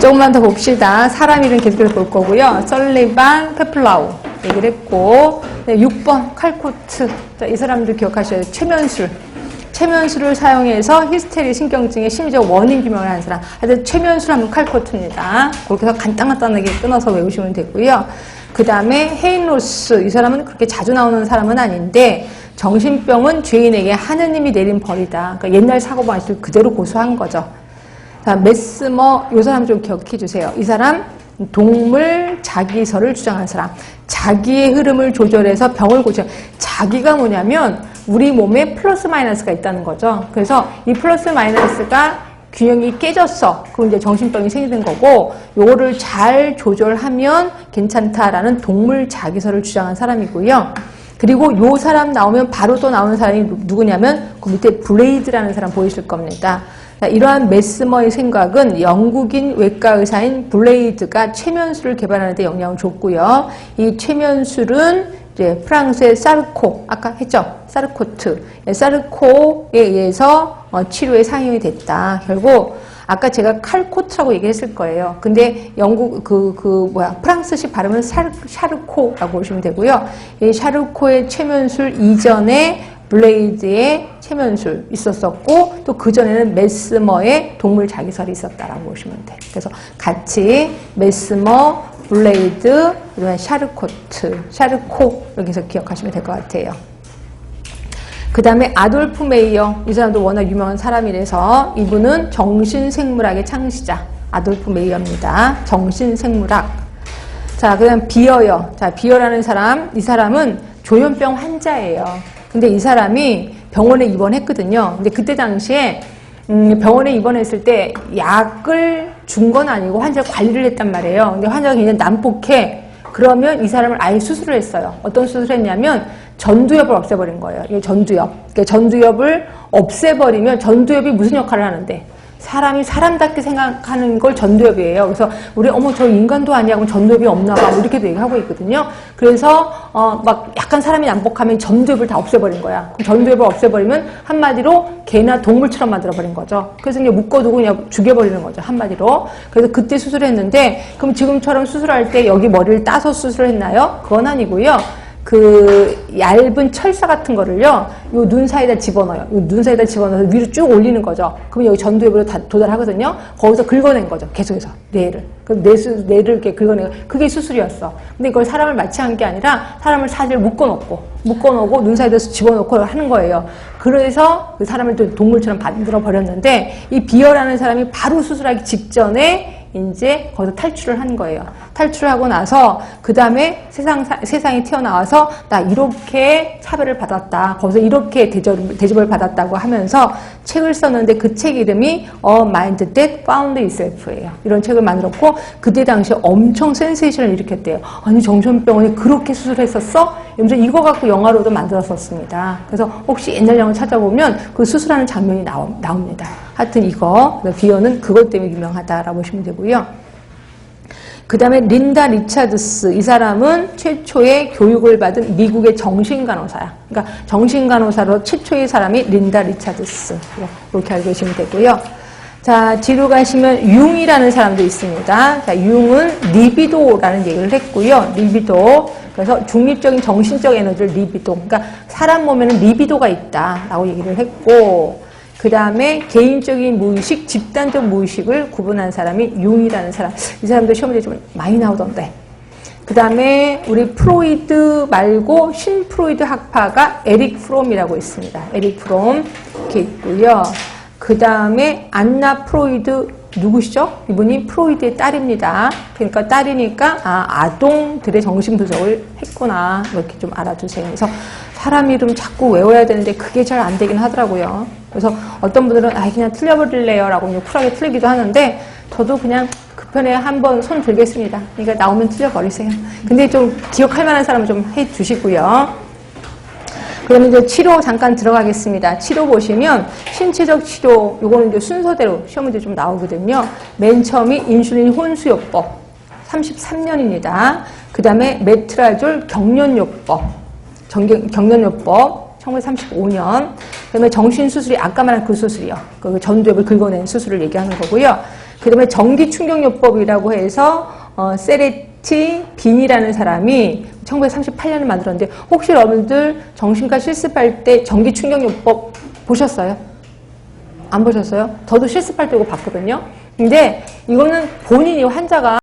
조금만 더 봅시다. 사람 이름 계속해서 볼 거고요. 설리반, 페플라우 얘기를 했고 네, 6번 칼코트 자, 이 사람들 기억하셔야 돼요. 최면술 최면술을 사용해서 히스테리 신경증의 심리적 원인 규명을 하는 사람. 하여튼 최면술 하면 칼코트입니다. 그렇게 해서 간단간단하게 끊어서 외우시면 되고요. 그 다음에 헤인로스 이 사람은 그렇게 자주 나오는 사람은 아닌데 정신병은 죄인에게 하느님이 내린 벌이다. 그러니까 옛날 사고방식을 그대로 고수한 거죠. 자, 메스머 이 사람 좀 기억해 주세요. 이 사람 동물 자기설을 주장한 사람. 자기의 흐름을 조절해서 병을 고쳐. 자기가 뭐냐면 우리 몸에 플러스 마이너스가 있다는 거죠. 그래서 이 플러스 마이너스가 균형이 깨졌어. 그럼 이제 정신병이 생기는 거고, 요거를 잘 조절하면 괜찮다라는 동물 자기설을 주장한 사람이고요. 그리고 요 사람 나오면 바로 또 나오는 사람이 누- 누구냐면 그 밑에 블레이드라는 사람 보이실 겁니다. 자, 이러한 메스머의 생각은 영국인 외과 의사인 블레이드가 최면술을 개발하는 데 영향을 줬고요. 이 최면술은 이제 프랑스의 사르코, 아까 했죠? 사르코트. 예, 사르코에 의해서 어, 치료에 상용이 됐다. 결국 아까 제가 칼코트라고 얘기했을 거예요. 근데 영국 그, 그 뭐야 프랑스식 발음은 샤르, 샤르코라고 보시면 되고요. 이 샤르코의 최면술 이전에 블레이드의 최면술 있었었고 또 그전에는 메스머의 동물 자기설이 있었다라고 보시면 돼요. 그래서 같이 메스머, 블레이드, 그다음에 샤르코트, 샤르코 해서 기억하시면 될 것 같아요. 그 다음에 아돌프 메이어 이 사람도 워낙 유명한 사람이라서 이분은 정신생물학의 창시자 아돌프 메이어입니다. 정신생물학 자 그 다음 비어요. 자 비어라는 사람 이 사람은 조현병 환자예요. 근데 이 사람이 병원에 입원했거든요. 근데 그때 당시에 음, 병원에 입원했을 때 약을 준 건 아니고 환자 관리를 했단 말이에요. 근데 환자가 굉장히 난폭해. 그러면 이 사람을 아예 수술을 했어요. 어떤 수술을 했냐면 전두엽을 없애버린 거예요. 이게 전두엽. 그러니까 전두엽을 없애버리면 전두엽이 무슨 역할을 하는데 사람이 사람답게 생각하는 걸 전두엽이에요. 그래서 우리 어머 저 인간도 아니야 그럼 전두엽이 없나 봐. 뭐 이렇게도 얘기하고 있거든요. 그래서 어 막 약간 사람이 난폭하면 전두엽을 다 없애버린 거야. 그럼 전두엽을 없애버리면 한마디로 개나 동물처럼 만들어버린 거죠. 그래서 이제 묶어두고 그냥 죽여버리는 거죠. 한마디로. 그래서 그때 수술했는데 그럼 지금처럼 수술할 때 여기 머리를 따서 수술했나요? 그건 아니고요. 그 얇은 철사 같은 거를요, 요 눈 사이에다 집어넣어요. 요 눈 사이에다 집어넣어서 위로 쭉 올리는 거죠. 그럼 여기 전두엽으로 다 도달하거든요. 거기서 긁어낸 거죠. 계속해서 뇌를. 그럼 뇌 수, 뇌를 이렇게 긁어내고 그게 수술이었어. 근데 이걸 사람을 마취한 게 아니라 사람을 사실 묶어놓고 묶어놓고 눈 사이에다 집어넣고 하는 거예요. 그래서 그 사람을 또 동물처럼 만들어 버렸는데 이 비어라는 사람이 바로 수술하기 직전에 이제 거기서 탈출을 한 거예요. 탈출을 하고 나서 그 다음에 세상 세상에 튀어나와서 나 이렇게 차별을 받았다. 거기서 이렇게 대접, 대접을 받았다고 하면서 책을 썼는데 그 책 이름이 A Mind That Found Itself예요. 이런 책을 만들었고 그때 당시에 엄청 센세이션을 일으켰대요. 아니 정신병원이 그렇게 수술했었어? 이러면서 이거 갖고 영화로도 만들었었습니다. 그래서 혹시 옛날 영화 찾아보면 그 수술하는 장면이 나옵니다. 하여튼 이거 비어는 그것 때문에 유명하다라고 보시면 되고요. 그 다음에 린다 리차드스 이 사람은 최초의 교육을 받은 미국의 정신간호사야. 그러니까 정신간호사로 최초의 사람이 린다 리차드스 이렇게 알고 계시면 되고요. 자 뒤로 가시면 융이라는 사람도 있습니다. 자 융은 리비도라는 얘기를 했고요. 리비도 그래서 중립적인 정신적 에너지를 리비도 그러니까 사람 몸에는 리비도가 있다라고 얘기를 했고 그 다음에 개인적인 무의식, 집단적 무의식을 구분한 사람이 융이라는 사람. 이 사람도 시험에 좀 많이 나오던데. 그 다음에 우리 프로이드 말고 신프로이드 학파가 에릭 프롬이라고 있습니다. 에릭 프롬 이렇게 있고요. 그 다음에 안나 프로이드 누구시죠? 이분이 프로이드의 딸입니다. 그러니까 딸이니까 아, 아동들의 정신 분석을 했구나 이렇게 좀 알아두세요. 그래서 사람 이름 자꾸 외워야 되는데 그게 잘 안 되긴 하더라고요. 그래서 어떤 분들은 아 그냥 틀려버릴래요 라고 그냥 쿨하게 틀리기도 하는데 저도 그냥 그 편에 한번 손 들겠습니다. 그러니까 나오면 틀려버리세요. 근데 좀 기억할 만한 사람은 좀 해주시고요. 그러면 이제 치료 잠깐 들어가겠습니다. 치료 보시면 신체적 치료 요거는 이제 순서대로 시험 문제 좀 나오거든요. 맨 처음이 인슐린 혼수요법 33년입니다. 그 다음에 메트라졸 경련요법 경련요법 1935년. 그 다음에 정신수술이 아까 말한 그 수술이요. 그 전두엽을 긁어낸 수술을 얘기하는 거고요. 그 다음에 전기충격요법이라고 해서 어, 세레 티 빈이라는 사람이 1938년에 만들었는데 혹시 여러분들 정신과 실습할 때 전기 충격요법 보셨어요? 안 보셨어요? 저도 실습할 때 이거 봤거든요. 근데 이거는 본인이 환자가